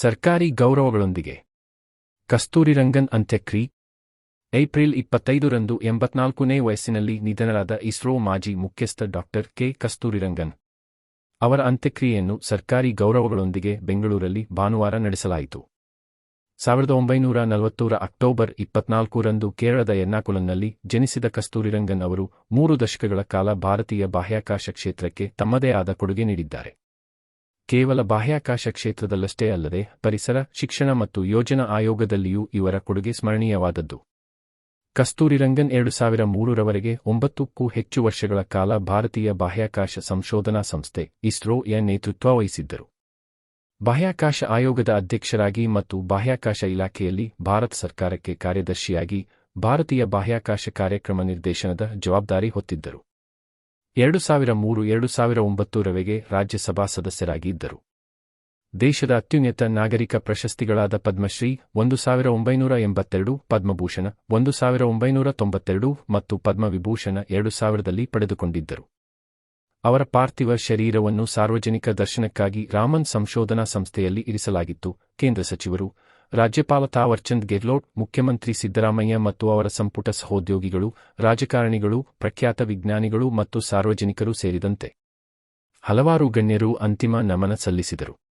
ಸರ್ಕಾರಿ ಗೌರವಗಳೊಂದಿಗೆ. ಕಸ್ತೂರಿರಂಗನ್ ಅಂತ್ಯಕ್ರಿ. ಏಪ್ರಿಲ್ ಇಪ್ಪತ್ತೈದರಂದು ಎಂಬತ್ನಾಲ್ಕನೇ ವಯಸ್ಸಿನಲ್ಲಿ ನಿಧನರಾದ ಇಸ್ರೋ ಮಾಜಿ ಮುಖ್ಯಸ್ಥ ಡಾಕ್ಟರ್ ಕೆ ಕಸ್ತೂರಿರಂಗನ್ ಅವರ ಅಂತ್ಯಕ್ರಿಯೆಯನ್ನು ಸರ್ಕಾರಿ ಗೌರವಗಳೊಂದಿಗೆ ಬೆಂಗಳೂರಲ್ಲಿ ಭಾನುವಾರ ನಡೆಸಲಾಯಿತು. ಸಾವಿರದ ಒಂಬೈನೂರ ನಲವತ್ತೂರ ಅಕ್ಟೋಬರ್ ಇಪ್ಪತ್ನಾಲ್ಕರಂದು ಕೇರಳದ ಎರ್ನಾಕುಲಂನಲ್ಲಿ ಜನಿಸಿದ ಕಸ್ತೂರಿರಂಗನ್ ಅವರು ಮೂರು ದಶಕಗಳ ಕಾಲ ಭಾರತೀಯ ಬಾಹ್ಯಾಕಾಶ ಕ್ಷೇತ್ರಕ್ಕೆ ತಮ್ಮದೇ ಆದ ಕೊಡುಗೆ ನೀಡಿದ್ದಾರೆ. ಕೇವಲ ಬಾಹ್ಯಾಕಾಶ ಕ್ಷೇತ್ರದಲ್ಲಷ್ಟೇ ಅಲ್ಲದೆ ಪರಿಸರ, ಶಿಕ್ಷಣ ಮತ್ತು ಯೋಜನಾ ಆಯೋಗದಲ್ಲಿಯೂ ಇವರ ಕೊಡುಗೆ ಸ್ಮರಣೀಯವಾದದ್ದು. ಕಸ್ತೂರಿರಂಗನ್ ಎರಡು ಸಾವಿರ ಮೂರರವರೆಗೆ ಒಂಬತ್ತಕ್ಕೂ ಹೆಚ್ಚು ವರ್ಷಗಳ ಕಾಲ ಭಾರತೀಯ ಬಾಹ್ಯಾಕಾಶ ಸಂಶೋಧನಾ ಸಂಸ್ಥೆ, ಇಸ್ರೋ ಎ ನೇತೃತ್ವ ವಹಿಸಿದ್ದರು. ಬಾಹ್ಯಾಕಾಶ ಆಯೋಗದ ಅಧ್ಯಕ್ಷರಾಗಿ ಮತ್ತು ಬಾಹ್ಯಾಕಾಶ ಇಲಾಖೆಯಲ್ಲಿ ಭಾರತ ಸರ್ಕಾರಕ್ಕೆ ಕಾರ್ಯದರ್ಶಿಯಾಗಿ ಭಾರತೀಯ ಬಾಹ್ಯಾಕಾಶ ಕಾರ್ಯಕ್ರಮ ನಿರ್ದೇಶನದ ಜವಾಬ್ದಾರಿ ಹೊತ್ತಿದ್ದರು. ಎರಡು ಸಾವಿರ ಮೂರು ಎರಡು ಸಾವಿರ ಒಂಬತ್ತರವರೆಗೆ ರಾಜ್ಯಸಭಾ ಸದಸ್ಯರಾಗಿ ಇದ್ದರು ದೇಶದ ಅತ್ಯುನ್ನತ ನಾಗರಿಕ ಪ್ರಶಸ್ತಿಗಳಾದ ಪದ್ಮಶ್ರೀ ಒಂದು ಸಾವಿರ ಒಂಬೈನೂರ ಎಂಬತ್ತೆರಡು ಪದ್ಮಭೂಷಣ ಒಂದು ಸಾವಿರ ಒಂಬೈನೂರ ತೊಂಬತ್ತೆರಡು ಮತ್ತು ಪದ್ಮವಿಭೂಷಣ ಎರಡು ಸಾವಿರದಲ್ಲಿ ಪಡೆದುಕೊಂಡಿದ್ದರು. ಅವರ ಪಾರ್ಥಿವ ಶರೀರವನ್ನು ಸಾರ್ವಜನಿಕ ದರ್ಶನಕ್ಕಾಗಿ ರಾಮನ್ ಸಂಶೋಧನಾ ಸಂಸ್ಥೆಯಲ್ಲಿ ಇರಿಸಲಾಗಿತ್ತು. ಕೇಂದ್ರ ಸಚಿವರು ರಾಜ್ಯಪಾಲ ತಾವರ್ಚಂದ್ ಗೆಹ್ಲೋಟ್, ಮುಖ್ಯಮಂತ್ರಿ ಸಿದ್ದರಾಮಯ್ಯ ಮತ್ತು ಅವರ ಸಂಪುಟ ಸಹೋದ್ಯೋಗಿಗಳು, ರಾಜಕಾರಣಿಗಳು, ಪ್ರಖ್ಯಾತ ವಿಜ್ಞಾನಿಗಳು ಮತ್ತು ಸಾರ್ವಜನಿಕರು ಸೇರಿದಂತೆ ಹಲವಾರು ಗಣ್ಯರು ಅಂತಿಮ ನಮನ ಸಲ್ಲಿಸಿದರು.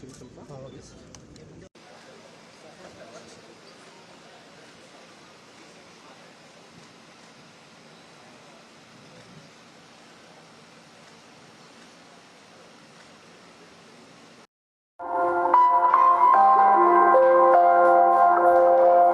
just. Oh, okay.